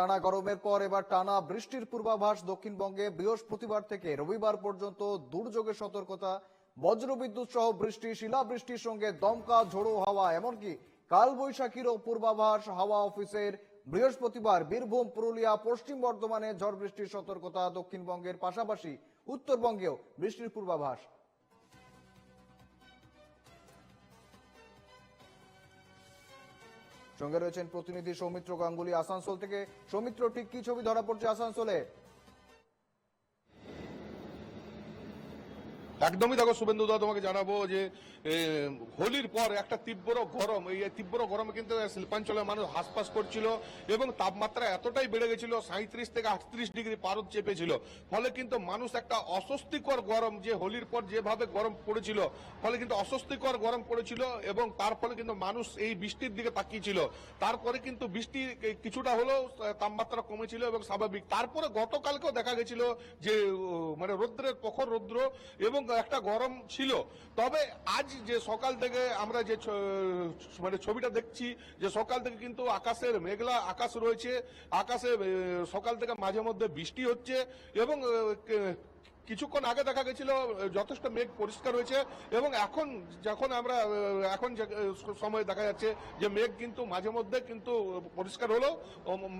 টানা গরমের পর এবার টানা বৃষ্টির পূর্বাভাস দক্ষিণবঙ্গে বৃহস্পতিবার থেকে রবিবার পর্যন্ত দুর্যোগের সতর্কতা, বজ্রবিদ্যুৎ সহ বৃষ্টি, শিলাবৃষ্টির সঙ্গে দমকা, ঝোড়ো হাওয়া, এমনকি কালবৈশাখীরও পূর্বাভাস হাওয়া অফিসের বৃহস্পতিবার। বীরভূম, পুরুলিয়া, পশ্চিম বর্ধমানে ঝড় বৃষ্টির সতর্কতা দক্ষিণবঙ্গের পাশাপাশি উত্তরবঙ্গেও বৃষ্টির পূর্বাভাস। সঙ্গে রয়েছেন প্রতিনিধি সৌমিত্র গাঙ্গুলি আসানসোল থেকে। সৌমিত্র ঠিক কি ছবি ধরা পড়ছে আসানসোলে? একদমই দেখো শুভেন্দু দা তোমাকে জানাব যে হোলির পর একটা তীব্র গরম, এই তীব্র গরমে কিন্তু শিল্পাঞ্চলের মানুষ হাসপাস করছিল এবং তাপমাত্রা এতটাই বেড়ে গেছিল সাঁত্রিশ থেকে আটত্রিশ ডিগ্রি পারদ চেপেছিল। ফলে কিন্তু মানুষ একটা অস্বস্তিকর গরম, যে হোলির পর যেভাবে গরম পড়েছিল, ফলে কিন্তু অস্বস্তিকর গরম পড়েছিল এবং তার ফলে কিন্তু মানুষ এই বৃষ্টির দিকে তাকিয়েছিল। তারপরে কিন্তু বৃষ্টি কিছুটা হলেও তাপমাত্রা কমেছিল এবং স্বাভাবিক। তারপরে গতকালকেও দেখা গেছিল যে মানে রৌদ্রের প্রখর রৌদ্র এবং একটা গরম ছিল। তবে আজ যে সকাল থেকে আমরা যে মানে ছবিটা দেখছি, যে সকাল থেকে কিন্তু আকাশের মেঘলা আকাশ রয়েছে। আকাশে সকাল থেকে মাঝে মধ্যে বৃষ্টি হচ্ছে এবং কিছুক্ষণ আগে দেখা গেছিল যথেষ্ট মেঘ পরিষ্কার হয়েছে এবং এখন যখন আমরা এখন সময় দেখা যাচ্ছে যে মেঘ কিন্তু মাঝে মধ্যে কিন্তু পরিষ্কার হলো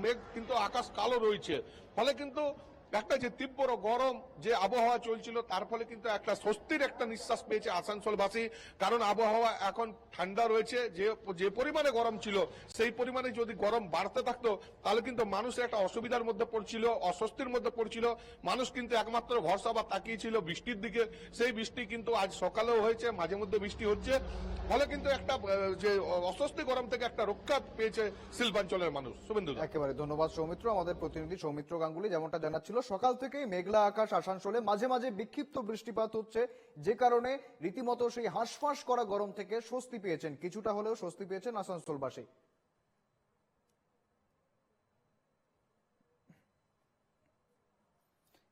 মেঘ কিন্তু আকাশ কালো রয়েছে। ফলে কিন্তু একটা যে তীব্র গরম যে আবহাওয়া চলছিল, তার ফলে কিন্তু একটা স্বস্তির একটা নিঃশ্বাস পেয়েছে আসানসোলবাসী। কারণ আবহাওয়া এখন ঠান্ডা রয়েছে, যে যে পরিমাণে গরম ছিল, সেই পরিমাণে যদি গরম বাড়তে থাকতো, তাহলে কিন্তু মানুষ একটা অসুবিধার মধ্যে পড়ছিল, অস্বস্তির মধ্যে পড়ছিল। মানুষ কিন্তু একমাত্র ভরসা বা তাকিয়েছিল বৃষ্টির দিকে। সেই বৃষ্টি কিন্তু আজ সকালেও হয়েছে, মাঝে মধ্যে বৃষ্টি হচ্ছে। ফলে কিন্তু একটা যে অস্বস্তি গরম থেকে একটা রক্ষা পেয়েছে শিল্পাঞ্চলের মানুষ। শুভেন্দু একেবারে, ধন্যবাদ সৌমিত্র। আমাদের প্রতিনিধি সৌমিত্র গাঙ্গুলি যেমনটা জানাচ্ছিল সকাল থেকেই মেঘলা আকাশ আসানসোলে মাঝে মাঝে বিক্ষিপ্ত বৃষ্টিপাত হচ্ছে। যে কারণে রীতিমতো সেই হাঁসফাঁস করা গরম থেকে স্বস্তি পেয়েছেন। কিছুটা হলেও স্বস্তি পেয়েছেন আসানসোলবাসী।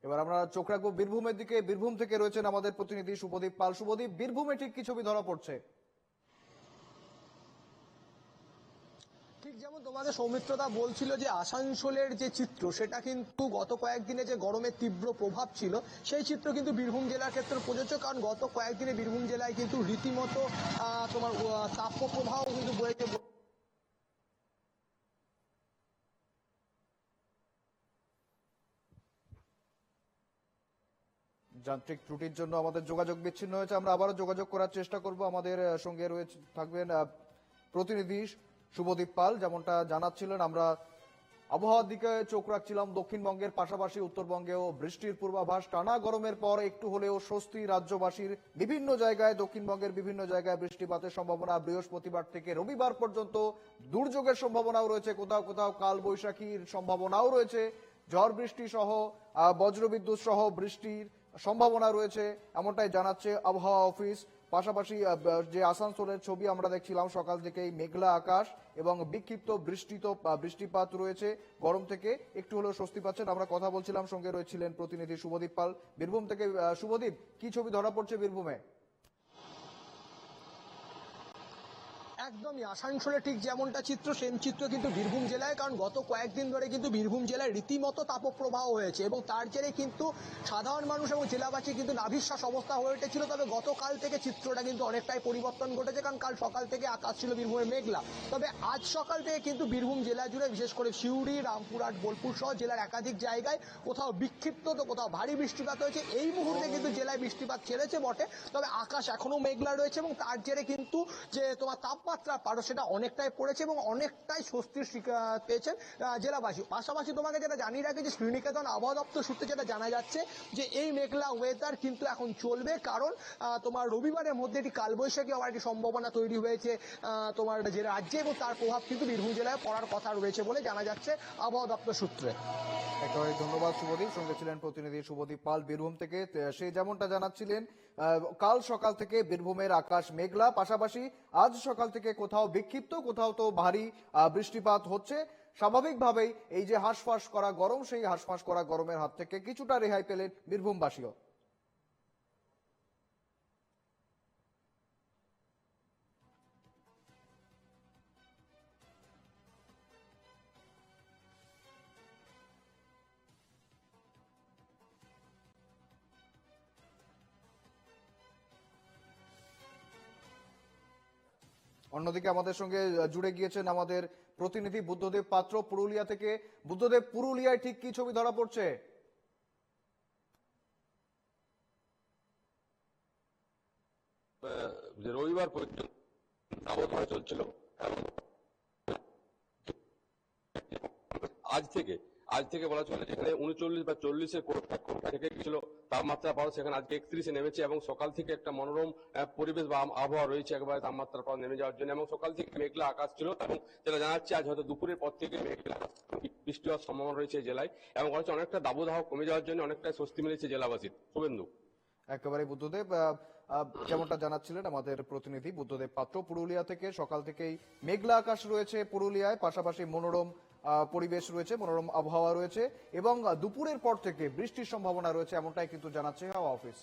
এবার আমরা চোখ রাখব বীরভূমের দিকে। বীরভূম থেকে রয়েছেন আমাদের প্রতিনিধি শুভদীপ পাল। শুভদীপ বীরভূমে ঠিক কি ছবি ধরা পড়ছে? যেমন তোমাদের সৌমিত্রতা বলছিল যে আসানসোলের যে চিত্র সেটা কিন্তু গত কয়েকদিনে যে গরমের তীব্র প্রভাব ছিল সেই চিত্র কিন্তু বীরভূম জেলার ক্ষেত্রে প্রযোজ্য। কারণ গত কয়েকদিনে বীরভূম জেলায় কিন্তু রীতিমতো তোমার আহ, তাপপ্রবাহ কিন্তু বয়েছে যান্ত্রিক ত্রুটির জন্য আমাদের যোগাযোগ বিচ্ছিন্ন হয়েছে। আমরা আবারও যোগাযোগ করার চেষ্টা করব। আমাদের সঙ্গে রয়েছে থাকবেন প্রতিনিধি শুভদীপ পাল, যেমনটা জানাচ্ছিলেন, আমরা আবহাওয়ার দিকে চোখ রাখছিলাম দক্ষিণবঙ্গের পাশাপাশি উত্তরবঙ্গেও। বৃষ্টির পূর্বাভাস, টানা গরমের পর একটু হলেও স্বস্তি রাজ্যবাসীর। বিভিন্ন জায়গায়, দক্ষিণবঙ্গের বিভিন্ন জায়গায় বৃষ্টিপাতের সম্ভাবনা। বৃহস্পতিবার থেকে রবিবার পর্যন্ত দুর্যোগের সম্ভাবনাও রয়েছে। কোথাও কোথাও কাল বৈশাখীর সম্ভাবনাও রয়েছে। ঝড় বৃষ্টি সহ বজ্রবিদ্যুৎ সহ বৃষ্টির সম্ভাবনা রয়েছে, এমনটাই জানাচ্ছে আবহাওয়া অফিস। পাশাপাশি যে আসানসোলের ছবি আমরা দেখছিলাম, সকাল থেকেই মেঘলা আকাশ এবং বিক্ষিপ্ত বৃষ্টিত বৃষ্টিপাত রয়েছে। গরম থেকে একটু হলেও স্বস্তি পাচ্ছেন। আমরা কথা বলছিলাম, সঙ্গে রয়েছিলেন প্রতিনিধি শুভদীপ পাল। বীরভূম থেকে শুভদীপ কি ছবি ধরা পড়ছে বীরভূমে? একদমই। আসানসোলে ঠিক যেমনটা চিত্র, সেম চিত্র কিন্তু বীরভূম জেলায়, কারণ গত কয়েকদিন ধরে কিন্তু বীরভূম জেলায় রীতিমতো তাপপ্রবাহ হয়েছে এবং তার জেরে কিন্তু সাধারণ মানুষ এবং জেলাবাসী কিন্তু নাভিশ্বাস অবস্থা হয়ে উঠেছিল। তবে গতকাল থেকে চিত্রটা কিন্তু অনেকটাই পরিবর্তন ঘটেছে, কারণ কাল সকাল থেকে আকাশ ছিল বীরভূমের মেঘলা। তবে আজ সকাল থেকে কিন্তু বীরভূম জেলা জুড়ে, বিশেষ করে সিউড়ি রামপুরহাট বোলপুর সহ জেলার একাধিক জায়গায় কোথাও বিক্ষিপ্ত তো কোথাও ভারী বৃষ্টিপাত হয়েছে। এই মুহূর্তে কিন্তু জেলায় বৃষ্টিপাত ছেড়েছে বটে, তবে আকাশ এখনও মেঘলা রয়েছে এবং তার জেরে কিন্তু যে তোমার তাপমাত্রা পারো, সেটা অনেকটাই পড়েছে এবং অনেকটাই স্বস্তির পেয়েছেন জেলাবাসী। পাশাপাশি তোমাকে যেটা জানিয়ে রাখি যে শ্রীনিকেতন আবহাওয়া দপ্তর সূত্রে যেটা জানা যাচ্ছে যে এই মেঘলা ওয়েদার কিন্তু এখন চলবে, কারণ তোমার রবিবারের মধ্যে একটি কালবৈশাখী হওয়ার একটি সম্ভাবনা তৈরি হয়েছে তোমার যে রাজ্যে এবং তার প্রভাব কিন্তু বীরভূম জেলায় পড়ার কথা রয়েছে বলে জানা যাচ্ছে আবহাওয়া দপ্তর সূত্রে। একেবারে ধন্যবাদ শুভদীপ। সঙ্গে ছিলেন প্রতিনিধি শুভদীপ পাল বীরভূম থেকে। সে যেমনটা জানাচ্ছিলেন কাল সকাল থেকে বীরভূমের আকাশ মেঘলা, পাশাপাশি আজ সকাল থেকে কোথাও বিক্ষিপ্ত, কোথাও তো ভারী বৃষ্টিপাত হচ্ছে। স্বাভাবিকভাবেই এই যে হাঁসফাঁস করা গরম, সেই হাঁসফাঁস করা গরমের হাত থেকে কিছুটা রেহাই পেলেন বীরভূমবাসীও। অন্যদিকে আমাদের সঙ্গে জুড়ে গিয়েছেন আমাদের প্রতিনিধি বুদ্ধদেব পাত্র পুরুলিয়া থেকে। বুদ্ধদেব, পুরুলিয়ায় ঠিক কি ছবি ধরা পড়ছে? রবিবার পর্যন্ত চলছিল আজ থেকে আজ থেকে বলা চলে যেখানে উনচল্লিশ বা চল্লিশের থেকে ছিল তাপমাত্রা পাওয়া সেখানে আজকে একত্রিশে নেমেছে এবং সকাল থেকে একটা মনোরম পরিবেশ বা আবহাওয়া রয়েছে একবারে তাপমাত্রা পাওয়া নেমে যাওয়ার জন্য। এবং সকাল থেকে মেঘলা আকাশ ছিল এবং যেটা জানাচ্ছে আজ হয়তো দুপুরের পর থেকে মেঘলা বৃষ্টি হওয়ার সম্ভাবনা রয়েছে জেলায় এবং অনেকটা দাবদাহ কমে যাওয়ার জন্য অনেকটা স্বস্তি মিলেছে জেলাবাসীর। শুভেন্দু। একেবারে বুদ্ধদেব যেমনটা জানাচ্ছিলেন আমাদের প্রতিনিধি বুদ্ধদেব পাত্র। পুরুলিয়া থেকে সকাল থেকেই মেঘলা আকাশ রয়েছে পুরুলিয়ায়, পাশাপাশি মনোরম পরিবেশ রয়েছে, মনোরম আবহাওয়া রয়েছে এবং দুপুরের পর থেকে বৃষ্টির সম্ভাবনা রয়েছে, এমনটাই কিন্তু জানাচ্ছে হাওয়া অফিস।